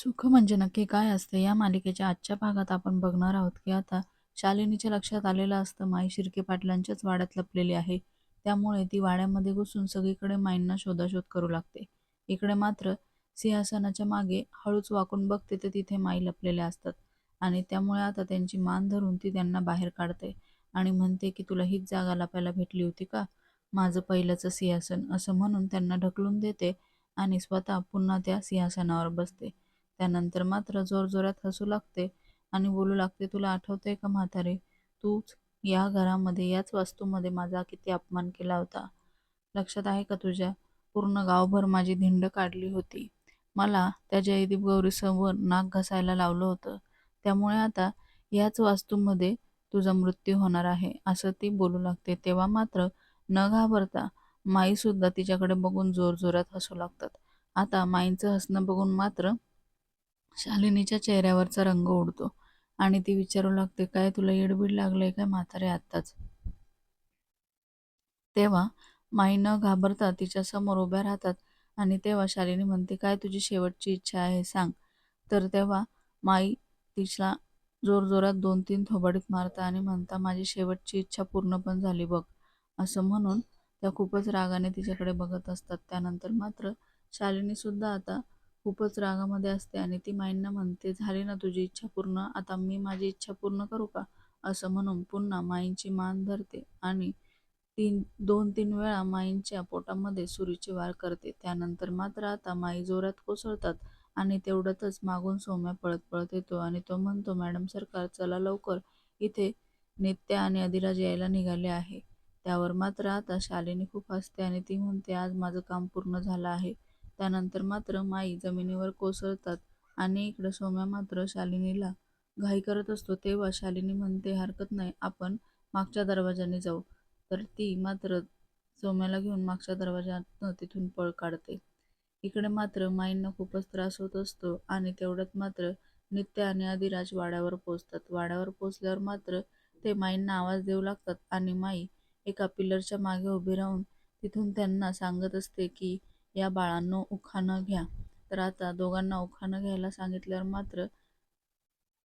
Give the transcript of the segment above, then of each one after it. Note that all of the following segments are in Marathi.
सुख म्हणजे नक्की काय असते? या मालिकेच्या आजच्या भागात आपण बघणार आहोत की आता शालिनीच्या लक्षात आलेलं असतं माई शिर्के पाटलांच्याच वाड्यात लपलेली आहे. त्यामुळे ती वाड्यामध्ये घुसून सगळीकडे माईंना शोधाशोध करू लागते. इकडे मात्र सिंहासनाच्या मागे हळूच वाकून बघते तर तिथे माई लपलेल्या असतात आणि त्यामुळे आता त्यांची मान धरून ती त्यांना बाहेर काढते आणि म्हणते की तुला हीच जागा लपायला भेटली होती का? माझं पहिलंच सिंहासन. असं म्हणून त्यांना ढकलून देते आणि स्वतः पुन्हा त्या सिंहासनावर बसते. त्यानंतर मात्र जोरजोरात हसू लागते आणि बोलू लागते तुला आठवतंय का म्हातारे? तूच या घरामध्ये याच वास्तूमध्ये माझा किती अपमान केला होता. लक्षात आहे का तुझ्या? पूर्ण गावभर माझी धिंड काढली होती. मला त्या जयदीप गौरीसमोर नाक घसायला लावलं होतं. त्यामुळे आता याच वास्तूमध्ये तुझा मृत्यू होणार आहे असं ती बोलू लागते. तेव्हा मात्र न घाबरता माईसुद्धा तिच्याकडे बघून जोरजोरात हसू लागतात. आता माईंचं हसणं बघून मात्र शालिनीच्या चेहऱ्यावरचा रंग उडतो आणि ती विचारू लागते काय तुला येडबीड लागलंय काय म्हातारे आत्ताच? तेव्हा माई न घाबरता तिच्या समोर उभ्या राहतात आणि तेव्हा शालिनी म्हणते काय तुझी शेवटची इच्छा आहे सांग. तर तेव्हा माई तिला जोरजोरात दोन तीन थोबाडीत मारता आणि म्हणता माझी शेवटची इच्छा पूर्ण पण झाली बघ. असं म्हणून त्या खूपच रागाने तिच्याकडे बघत असतात. त्यानंतर मात्र शालिनी सुद्धा आता खूपच रागामध्ये असते आणि ती माईंना म्हणते झाली ना तुझी इच्छा पूर्ण आता मी माझी इच्छा पूर्ण करू का? असं म्हणून पुन्हा माईंची मान धरते आणि तीन दोन तीन वेळा माईंच्या पोटामध्ये सुरीचे वार करते. त्यानंतर मात्र आता माई जोरात कोसळतात आणि तेवढ्यातच मागून सौम्या पळत पळत येतो आणि तो म्हणतो मॅडम सरकार चला लवकर. इथे नित्या आणि अधिराज यायला निघाले आहे. त्यावर मात्र आता शालिनी खूप हसते आणि ती म्हणते आज माझं काम पूर्ण झालं आहे. त्यानंतर मात्र माई जमिनीवर कोसळतात आणि इकडं सोम्या मात्र शालिनीला घाई करत असतो. तेव्हा शालिनी म्हणते हरकत नाही आपण मागच्या दरवाजाने जाऊ. तर ती मात्र सोम्याला घेऊन मागच्या दरवाजातनं तिथून पळ काढते. इकडे मात्र माईंना खूपच त्रास होत असतो आणि तेवढ्यात मात्र नित्य आणि आदिराज वाड्यावर पोचतात वाड्यावर पोचल्यावर मात्र ते माईंना आवाज देऊ लागतात आणि माई एका पिलरच्या मागे उभी राहून तिथून त्यांना सांगत असते की या बाळांनो उखाणं घ्या. तर आता दोघांना उखाणं घ्यायला सांगितल्यावर मात्र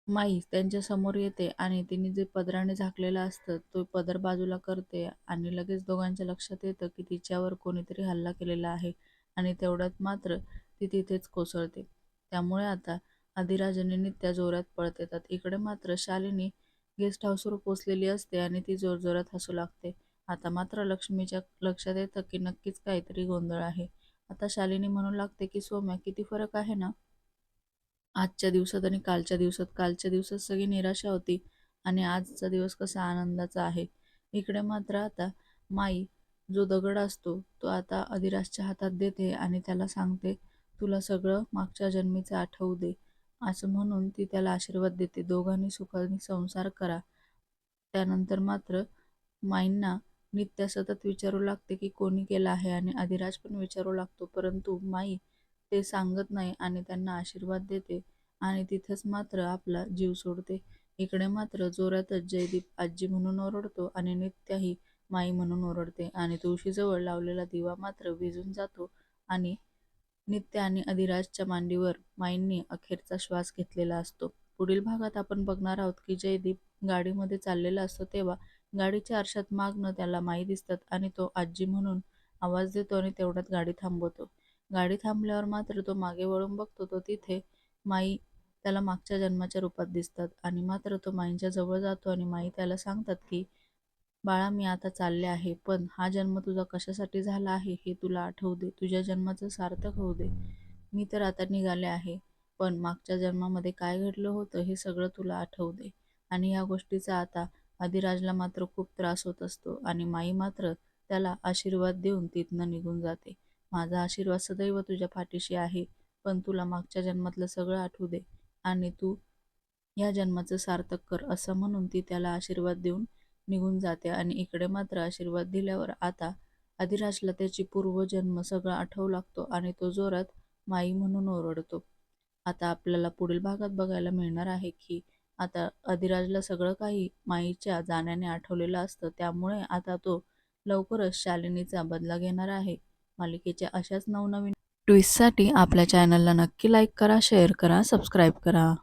माई त्यांच्यासमोर येते आणि तिने जे पदराने झाकलेलं असतं तो पदर बाजूला करते आणि लगेच दोघांच्या लक्षात येतं की तिच्यावर कोणीतरी हल्ला केलेला आहे आणि तेवढ्यात मात्र ती तिथेच कोसळते. त्यामुळे आता अधिराज नित्या जोरात पळत येतात. इकडे मात्र शालिनी गेस्ट हाऊसवर पोचलेली असते आणि ती जोरजोरात हसू लागते. आता मात्र लक्ष्मीच्या लक्षात येतं की नक्कीच काहीतरी गोंधळ आहे. आता शालिनी म्हणू लागते की सौम्या किती फरक आहे ना? आजच्या दिवसात आणि कालच्या दिवसात. कालच्या दिवसात सगळी निराशा होती आणि आजचा दिवस कसा आनंदाचा आहे. इकडे मात्र आता माई जो दगड असतो तो आता अधिराजच्या हातात देते आणि त्याला सांगते तुला सगळं मागच्या जन्मीचं आठवू दे. असं म्हणून ती त्याला आशीर्वाद देते. दोघांनी सुखाने संसार करा. त्यानंतर मात्र माईंना नित्या सतत विचारू लागते की कोणी केला आहे आणि अधिराज पण विचारू लागतो परंतु माई ते सांगत नाही आणि त्यांना आशीर्वाद देते आणि तिथंच मात्र आपला जीव सोडते. इकडे मात्र जोरातच जयदीप आजी म्हणून ओरडतो आणि नित्याही माई म्हणून ओरडते आणि तुळशीजवळ लावलेला दिवा मात्र विजून जातो आणि नित्य आणि अधिराजच्या मांडीवर माईंनी अखेरचा श्वास घेतलेला असतो. पुढील भागात आपण बघणार आहोत की जयदीप गाडीमध्ये चाललेला असतो तेव्हा गाडीच्या आरशात मागणं त्याला माई दिसतात आणि तो आजी म्हणून आवाज देतो आणि तेवढ्यात गाडी थांबवतो. गाडी थांबल्यावर मात्र तो मागे वळून बघतो तो तिथे माई त्याला मागच्या जन्माच्या रूपात दिसतात आणि मात्र तो माईंच्या जवळ जातो आणि माई त्याला सांगतात की बाळा मी आता चालले आहे पण हा जन्म तुझा कशासाठी झाला आहे हे तुला आठवू दे. तुझ्या जन्माचं सार्थक होऊ दे. मी तर आता निघाले आहे पण मागच्या जन्मामध्ये काय घडलं होतं हे सगळं तुला आठवू दे. आणि ह्या गोष्टीचा आता आदिराजला मात्र खूप त्रास होत असतो आणि माई मात्र त्याला आशीर्वाद देऊन तिथनं निघून जाते. माझा आशीर्वाद सदैव तुझ्या पाठीशी आहे पण तुला मागच्या जन्मातलं सगळं आठवू दे आणि तू या जन्माचं सार्थक कर असं म्हणून ती त्याला आशीर्वाद देऊन निघून जाते आणि इकडे मात्र आशीर्वाद दिल्यावर आता अधिराजला त्याची पूर्वजन्म सगळं आठवू लागतो आणि तो जोरात माई म्हणून ओरडतो. आता आपल्याला पुढील भागात बघायला मिळणार आहे की आता अधिराजला सगळं काही माईच्या जाण्याने आठवलेलं असतं. त्यामुळे आता तो लवकरच शालिनीचा बदला घेणार आहे. मालिकेच्या अशाच नवनवीन ट्विस्टसाठी आपल्या चॅनलला नक्की लाईक करा शेअर करा सबस्क्राईब करा.